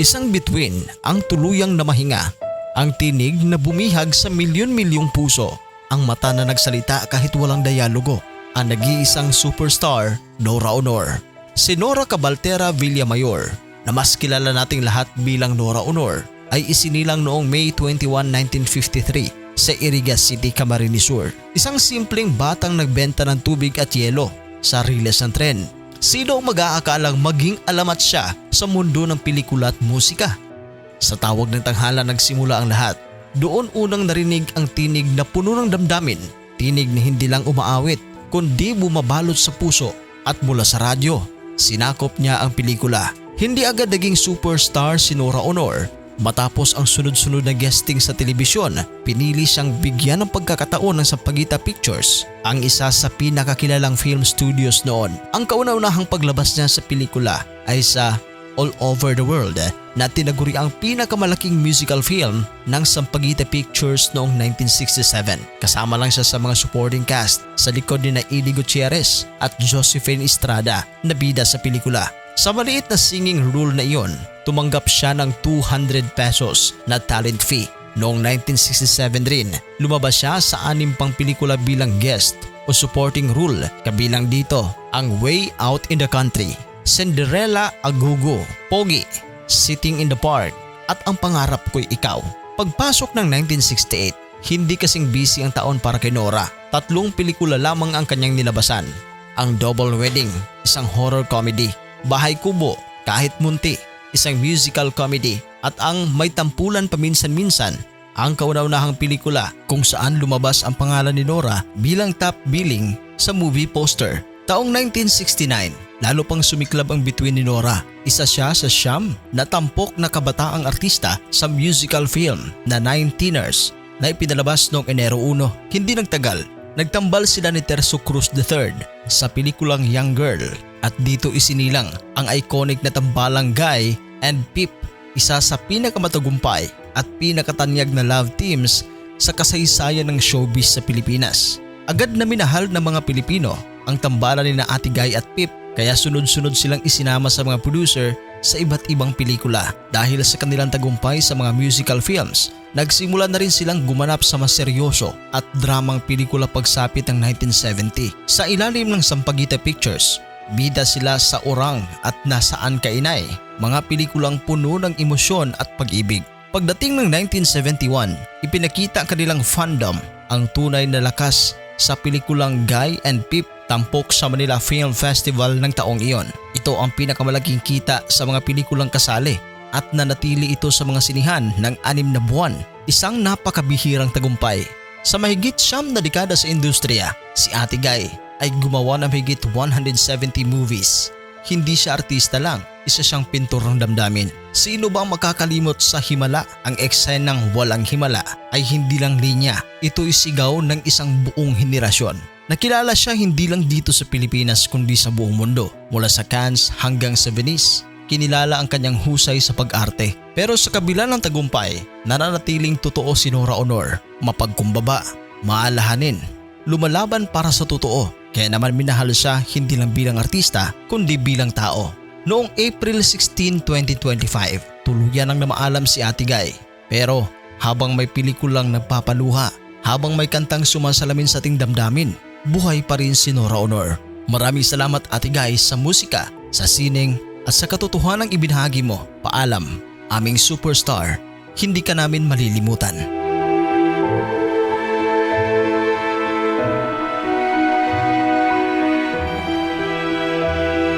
Isang bituin ang tuluyang namahinga. Ang tinig na bumihag sa milyon-milyong puso. Ang mata na nagsalita kahit walang dialogo. Ang nag-iisang superstar, Nora Honor. Si Nora Cabaltera Villamayor, na mas kilala nating lahat bilang Nora Honor, ay isinilang noong May 21, 1953 sa Irigas City, Camarines Sur. Isang simpleng batang nagbenta ng tubig at yelo sa riles ng tren. Sino ang mag-aakalang maging alamat siya sa mundo ng pelikula at musika? Sa tawag ng tanghala nagsimula ang lahat. Doon unang narinig ang tinig na puno ng damdamin. Tinig na hindi lang umaawit, kundi bumabalot sa puso at mula sa radyo. Sinakop niya ang pelikula. Hindi agad naging superstar si Nora Honor. Matapos ang sunod-sunod na guesting sa telebisyon, pinili siyang bigyan ng pagkakataon ng Sampaguita Pictures, ang isa sa pinakakilalang film studios noon. Ang kauna-unahang paglabas niya sa pelikula ay sa All Over the World na tinaguri ang pinakamalaking musical film ng Sampaguita Pictures noong 1967. Kasama lang siya sa mga supporting cast sa likod ni na Edie Gutierrez at Josephine Estrada na bida sa pelikula. Sa maliit na singing role na iyon, tumanggap siya ng 200 pesos na talent fee. Noong 1967 rin, lumabas siya sa anim pang pelikula bilang guest o supporting role kabilang dito ang Way Out in the Country, Cinderella Agugo, Pogi, Sitting in the Park at Ang Pangarap Ko'y Ikaw. Pagpasok ng 1968, hindi kasing busy ang taon para kay Nora. Tatlong pelikula lamang ang kanyang nilabasan. Ang Double Wedding, isang horror comedy. Bahay Kubo, Kahit Munti, isang musical comedy. At ang May Tampulan Paminsan-Minsan, ang kauna-unahang pelikula kung saan lumabas ang pangalan ni Nora bilang top billing sa movie poster. Taong 1969, lalo pang sumiklab ang bituin ni Nora. Isa siya sa siyam na tampok na kabataang artista sa musical film na Nine Teeners na ipinalabas noong Enero 1. Hindi nagtagal, nagtambal sila ni Terso Cruz III sa pelikulang Young Girl at dito isinilang ang iconic na tambalang Guy and Pip, isa sa pinakamatagumpay at pinakatanyag na love teams sa kasaysayan ng showbiz sa Pilipinas. Agad na minahal ng mga Pilipino ang tambalan ni na Ate Guy at Pip kaya sunod-sunod silang isinama sa mga producer sa iba't ibang pelikula. Dahil sa kanilang tagumpay sa mga musical films, nagsimula na rin silang gumanap sa mas seryoso at dramang pelikula pagsapit ng 1970. Sa ilalim ng Sampaguita Pictures, bida sila sa Orang at Nasaan Ka Inay, mga pelikulang puno ng emosyon at pag-ibig. Pagdating ng 1971, ipinakita ang kanilang fandom ang tunay na lakas sa pelikulang Guy and Pip tampok sa Manila Film Festival ng taong iyon. Ito ang pinakamalaking kita sa mga pelikulang kasali at nanatili ito sa mga sinihan ng anim na buwan. Isang napakabihirang tagumpay. Sa mahigit siyam na dekada sa industriya, si Ate Guy ay gumawa ng mahigit 170 movies. Hindi siya artista lang, isa siyang pintor ng damdamin. Sino ba ang makakalimot sa himala? Ang eksenang walang himala ay hindi lang linya. Ito'y sigaw ng isang buong henerasyon. Nakilala siya hindi lang dito sa Pilipinas kundi sa buong mundo. Mula sa Cannes hanggang sa Venice, kinilala ang kanyang husay sa pag-arte. Pero sa kabila ng tagumpay, nananatiling totoo si Nora Honor, mapagkumbaba, maalahanin, lumalaban para sa totoo. Kaya naman minahal siya hindi lang bilang artista kundi bilang tao. Noong April 16, 2025, tuluyan ang namaalam si Ate Guy. Pero habang may pelikulang nagpapaluha, habang may kantang sumasalamin sa ating damdamin, buhay pa rin si Nora Honor. Maraming salamat Ate Guy sa musika, sa sining at sa katotohanang ibinahagi mo. Paalam, aming superstar, hindi ka namin malilimutan.